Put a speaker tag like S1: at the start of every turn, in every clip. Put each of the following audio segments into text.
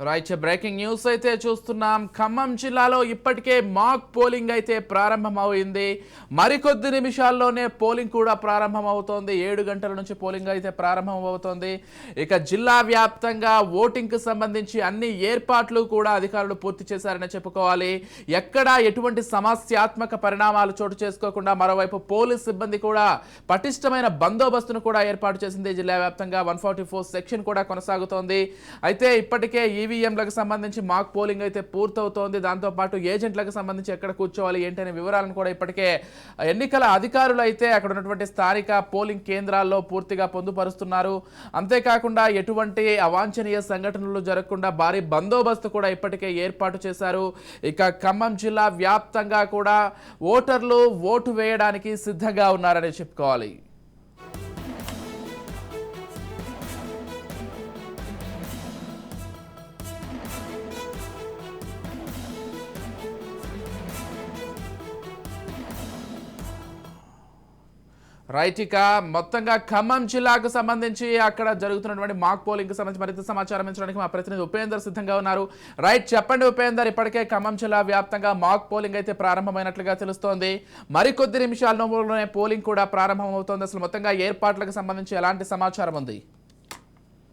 S1: Right breaking news అయితే చూస్తున్నాం. ఖమ్మం జిల్లాలో ఇప్పటికే మాక్ పోలింగ్ అయితే ప్రారంభమవుతుంది మరికొద్ది నిమిషాల్లోనే పోలింగ్ కూడా ప్రారంభమవుతోంది. ఏడు గంటల నుంచి పోలింగ్ అయితే ప్రారంభమవుతోంది. ఇక జిల్లా వ్యాప్తంగా ఓటింగ్కి సంబంధించి అన్ని ఏర్పాట్లు కూడా అధికారులు పూర్తి చేశారని చెప్పుకోవాలి. ఎక్కడా ఎటువంటి సమస్యాత్మక పరిణామాలు చోటు చేసుకోకుండా మరోవైపు పోలీస్ సిబ్బంది కూడా పటిష్టమైన బందోబస్తును కూడా ఏర్పాటు చేసింది. జిల్లా వ్యాప్తంగా వన్ ఫార్టీ ఫోర్ సెక్షన్ కూడా కొనసాగుతోంది. అయితే ఇప్పటికే ఈవీఎంలకు సంబంధించి మాక్ పోలింగ్ అయితే పూర్తవుతోంది. దాంతోపాటు ఏజెంట్లకు సంబంధించి ఎక్కడ కూర్చోవాలి ఏంటనే వివరాలను కూడా ఇప్పటికే ఎన్నికల అధికారులు అయితే అక్కడ ఉన్నటువంటి స్థానిక పోలింగ్ కేంద్రాల్లో పూర్తిగా పొందుపరుస్తున్నారు. అంతేకాకుండా ఎటువంటి అవాంఛనీయ సంఘటనలు జరగకుండా భారీ బందోబస్తు కూడా ఇప్పటికే ఏర్పాటు చేశారు. ఇక ఖమ్మం జిల్లా వ్యాప్తంగా కూడా ఓటర్లు ఓటు వేయడానికి సిద్ధంగా ఉన్నారని చెప్పుకోవాలి. రైట్ ఇక మొత్తంగా ఖమ్మం జిల్లాకు సంబంధించి అక్కడ జరుగుతున్నటువంటి మాక్ పోలింగ్ సంబంధించి మరింత సమాచారం ఇచ్చడానికి మా ప్రతినిధి ఉపేందర్ సిద్ధంగా ఉన్నారు. రైట్ చెప్పండి ఉపేందర్ ఇప్పటికే ఖమ్మం జిల్లా వ్యాప్తంగా మాక్ పోలింగ్ అయితే ప్రారంభమైనట్లుగా తెలుస్తోంది. మరికొద్ది నిమిషాల్లోనే పోలింగ్ కూడా ప్రారంభమవుతోంది. అసలు మొత్తంగా ఏర్పాట్లకు సంబంధించి ఎలాంటి సమాచారం ఉంది?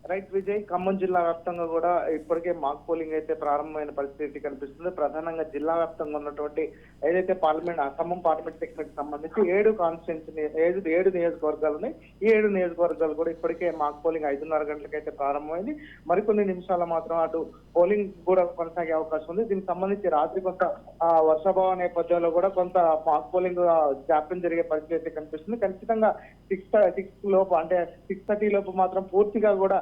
S2: రైట్ విజయ్ ఖమ్మం జిల్లా వ్యాప్తంగా కూడా ఇప్పటికే మాక్ పోలింగ్ అయితే ప్రారంభమైన పరిస్థితి కనిపిస్తుంది. ప్రధానంగా జిల్లా వ్యాప్తంగా ఉన్నటువంటి ఏదైతే పార్లమెంట్ ఖమ్మం పార్లమెంట్ సెగ్మెంట్ సంబంధించి ఏడు కాన్స్టిట్యున్సీ ఏడు ఏడు నియోజకవర్గాలు ఉన్నాయి. ఈ ఏడు నియోజకవర్గాలు కూడా ఇప్పటికే మాక్ పోలింగ్ ఐదున్నర గంటలకైతే ప్రారంభమైంది. మరికొన్ని నిమిషాల మాత్రం అటు పోలింగ్ కూడా కొనసాగే అవకాశం ఉంది. దీనికి సంబంధించి రాత్రి కొంత ఆ, వర్షాభావ నేపథ్యంలో కూడా కొంత మాక్ పోలింగ్ జాప్యం జరిగే పరిస్థితి అయితే కనిపిస్తుంది. ఖచ్చితంగా సిక్స్ సిక్స్ లోపు అంటే సిక్స్ థర్టీ లోపు మాత్రం పూర్తిగా కూడా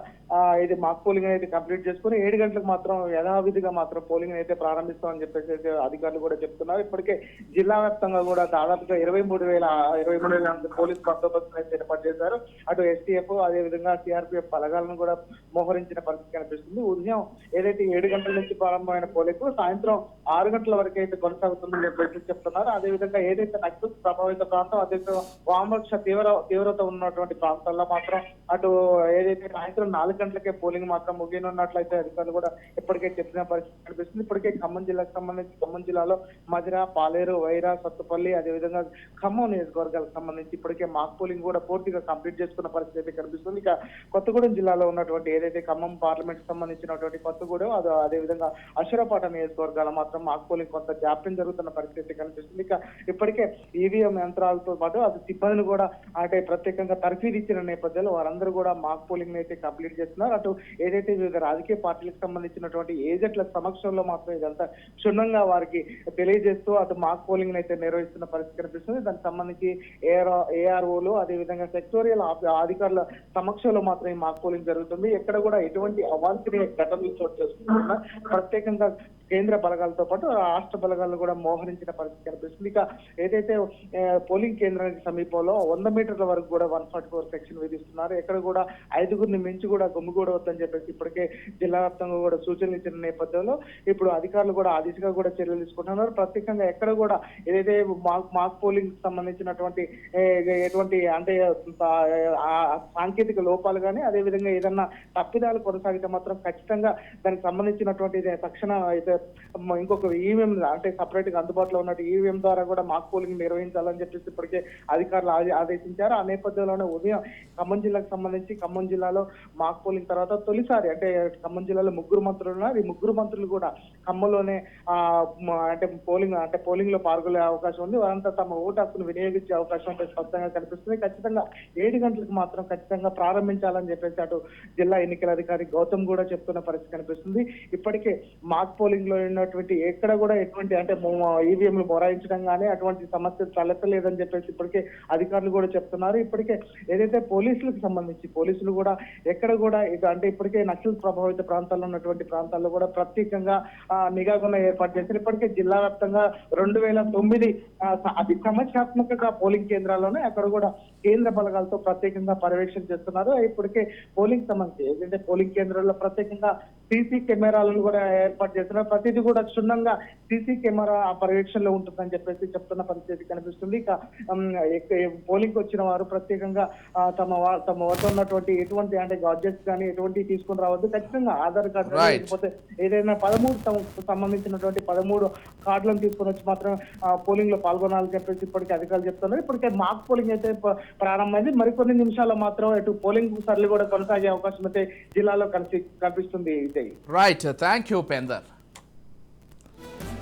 S2: ఇది మాక్ పోలింగ్ అయితే కంప్లీట్ చేసుకుని ఏడు గంటలకు మాత్రం యథావిధిగా మాత్రం పోలింగ్ అయితే ప్రారంభిస్తామని చెప్పేసి అయితే అధికారులు కూడా చెప్తున్నారు. ఇప్పటికే జిల్లా వ్యాప్తంగా కూడా దాదాపుగా ఇరవై మూడు వేల ఇరవై మూడు వేల పోలీస్ బందోబస్తు అయితే ఏర్పాటు చేశారు. అటు ఎస్టీఎఫ్ అదే విధంగా సిఆర్పిఎఫ్ బలగాలను కూడా మోహరించిన పరిస్థితి కనిపిస్తుంది. ఉదయం ఏదైతే ఏడు గంటల నుంచి ప్రారంభమైన పోలింగ్ సాయంత్రం ఆరు గంటల వరకు అయితే కొనసాగుతుందని చెప్పేసి చెప్తున్నారు. అదే విధంగా ఏదైతే నక్సల్ ప్రభావిత ప్రాంతం అదే వామపక్ష తీవ్ర తీవ్రత ఉన్నటువంటి ప్రాంతాల్లో మాత్రం అటు ఏదైతే సాయంత్రం నాలుగు గంటలకే పోలింగ్ మాత్రం ముగియనున్నట్లయితే అధికారులు కూడా ఇప్పటికే చెప్పిన పరిస్థితి కనిపిస్తుంది. ఇప్పటికే ఖమ్మం జిల్లాకు సంబంధించి ఖమ్మం జిల్లాలో మధిర పాలేరు వైరా సత్తుపల్లి అదేవిధంగా ఖమ్మం నియోజకవర్గాలకు సంబంధించి ఇప్పటికే మాక్ పోలింగ్ కూడా పూర్తిగా కంప్లీట్ చేసుకున్న పరిస్థితి అయితే కనిపిస్తుంది. ఇక కొత్తగూడెం జిల్లాలో ఉన్నటువంటి ఏదైతే ఖమ్మం పార్లమెంట్ సంబంధించినటువంటి కొత్తగూడెం అదే అదేవిధంగా అశ్వరపాట నియోజకవర్గాల మాత్రం మాక్ పోలింగ్ కొంత జాప్యం జరుగుతున్న పరిస్థితి కనిపిస్తుంది. ఇక ఇప్పటికే ఈవీఎం యంత్రాలతో పాటు అది సిబ్బందిని కూడా అంటే ప్రత్యేకంగా తర్ఫీదు ఇచ్చిన నేపథ్యంలో వారందరూ కూడా మాక్ పోలింగ్ అయితే కంప్లీట్ చేస్తున్నారు. అటు ఏదైతే వివిధ రాజకీయ పార్టీలకు సంబంధించినటువంటి ఏజెంట్ల సమక్షంలో మాత్రం ఇదంతా క్షుణ్ణంగా వారికి తెలియజేస్తూ అటు మాక్ పోలింగ్ అయితే నిర్వహిస్తున్న పరిస్థితి కనిపిస్తుంది. దానికి సంబంధించి ఏఆర్ ఏఆర్ఓలు అదేవిధంగా సెక్టోరియల్ అధికారుల సమక్షంలో మాత్రం ఈ మాక్ పోలింగ్ జరుగుతుంది. ఎక్కడ కూడా ఎటువంటి అవాంఛనీయ ఘటనలు చోటు చేసుకుంటున్నా. ప్రత్యేకంగా కేంద్ర బలగాలతో పాటు రాష్ట్ర బలగాలను కూడా మోహరించిన పరిస్థితి కనిపిస్తుంది. ఇక ఏదైతే పోలింగ్ కేంద్రానికి సమీపంలో వంద మీటర్ల వరకు కూడా వన్ ఫార్టీ ఫోర్ సెక్షన్ విధిస్తున్నారు. ఎక్కడ కూడా ఐదుగురిని మించి కూడా గుమ్మిగూడవద్దని చెప్పేసి ఇప్పటికే జిల్లా వ్యాప్తంగా కూడా సూచనలు ఇచ్చిన నేపథ్యంలో ఇప్పుడు అధికారులు కూడా ఆ దిశగా కూడా చర్యలు తీసుకుంటున్నారు. ప్రత్యేకంగా ఎక్కడ కూడా ఏదైతే మాక్ మాక్ పోలింగ్ సంబంధించినటువంటి ఎటువంటి అంటే సాంకేతిక లోపాలు కానీ అదే విధంగా ఏదన్నా తప్పిదాలు కొనసాగితే మాత్రం ఖచ్చితంగా దానికి సంబంధించినటువంటి తక్షణ అయితే ఇంకొక ఈవీఎం అంటే సపరేట్గా అందుబాటులో ఉన్నట్టు ఈవీఎం ద్వారా కూడా మాక్ పోలింగ్ నిర్వహించాలని చెప్పేసి ఇప్పటికే అధికారులు ఆదేశించారు. ఆ నేపథ్యంలోనే ఉదయం ఖమ్మం జిల్లాకు సంబంధించి ఖమ్మం జిల్లాలో మాక్ పోలింగ్ తర్వాత తొలిసారి అంటే ఖమ్మం జిల్లాలో ముగ్గురు మంత్రులు ఉన్నారు. ఈ ముగ్గురు మంత్రులు కూడా ఖమ్మంలోనే ఆ అంటే పోలింగ్ అంటే పోలింగ్లో పాల్గొనే అవకాశం ఉంది. వారంతా తమ ఓటు హక్కును వినియోగించే అవకాశం అంటే స్పష్టంగా కనిపిస్తుంది. ఖచ్చితంగా ఏడు గంటలకు మాత్రం ఖచ్చితంగా ప్రారంభించాలని చెప్పేసి అటు జిల్లా ఎన్నికల అధికారి గౌతమ్ కూడా చెప్తున్న పరిస్థితి కనిపిస్తుంది. ఇప్పటికే మాక్ పోలింగ్ లో ఉన్నటువంటి ఎక్కడ కూడా ఎటువంటి అంటే ఈవీఎంలు మొరాయించడం కానీ అటువంటి సమస్య తలెత్తలేదని చెప్పేసి ఇప్పటికే అధికారులు కూడా చెప్తున్నారు. ఇప్పటికే ఏదైతే పోలీసులకు సంబంధించి పోలీసులు కూడా ఎక్కడ కూడా అంటే ఇప్పటికే నక్సల్ ప్రభావిత ప్రాంతాల్లో ఉన్నటువంటి ప్రాంతాల్లో కూడా ప్రత్యేకంగా ఆ, ఏర్పాటు చేశారు. ఇప్పటికే జిల్లా వ్యాప్తంగా రెండు వేల తొమ్మిది అతి సమస్యాత్మకంగా పోలింగ్ కేంద్రాల్లోనే అక్కడ కూడా కేంద్ర బలగాలతో ప్రత్యేకంగా పర్యవేక్షణ చేస్తున్నారు. ఇప్పటికే పోలింగ్ సంబంధించి ఏదైతే పోలింగ్ కేంద్రాల్లో ప్రత్యేకంగా సీసీ కెమెరాలను కూడా ఏర్పాటు చేస్తున్నారు. ప్రతిదీ కూడా క్షుణ్ణంగా సీసీ కెమెరా పర్యవేక్షణలో ఉంటుందని చెప్పేసి చెప్తున్న పరిస్థితి కనిపిస్తుంది. ఇక పోలింగ్ వచ్చిన వారు ప్రత్యేకంగా ఆ, తమ వా- తమ వద్ద ఉన్నటువంటి ఎటువంటి అంటే గాడ్జెట్స్ కానీ ఎటువంటి తీసుకుని రావద్దు. ఖచ్చితంగా ఆధార్ కార్డు. లేకపోతే ఏదైనా పదమూడు సంబంధించినటువంటి పదమూడు కార్డులను తీసుకొని వచ్చి మాత్రం ఆ, పోలింగ్లో పాల్గొనాలని చెప్పేసి ఇప్పటికే అధికారులు చెప్తున్నారు. ఇప్పటికే మాక్ పోలింగ్ అయితే ప్రారంభమైంది. మరికొన్ని నిమిషాల్లో మాత్రం ఇటు పోలింగ్ సర్లు కూడా కొనసాగే అవకాశం అయితే జిల్లాలో కనిపి కనిపిస్తుంది. Vijay
S1: right thank you Upender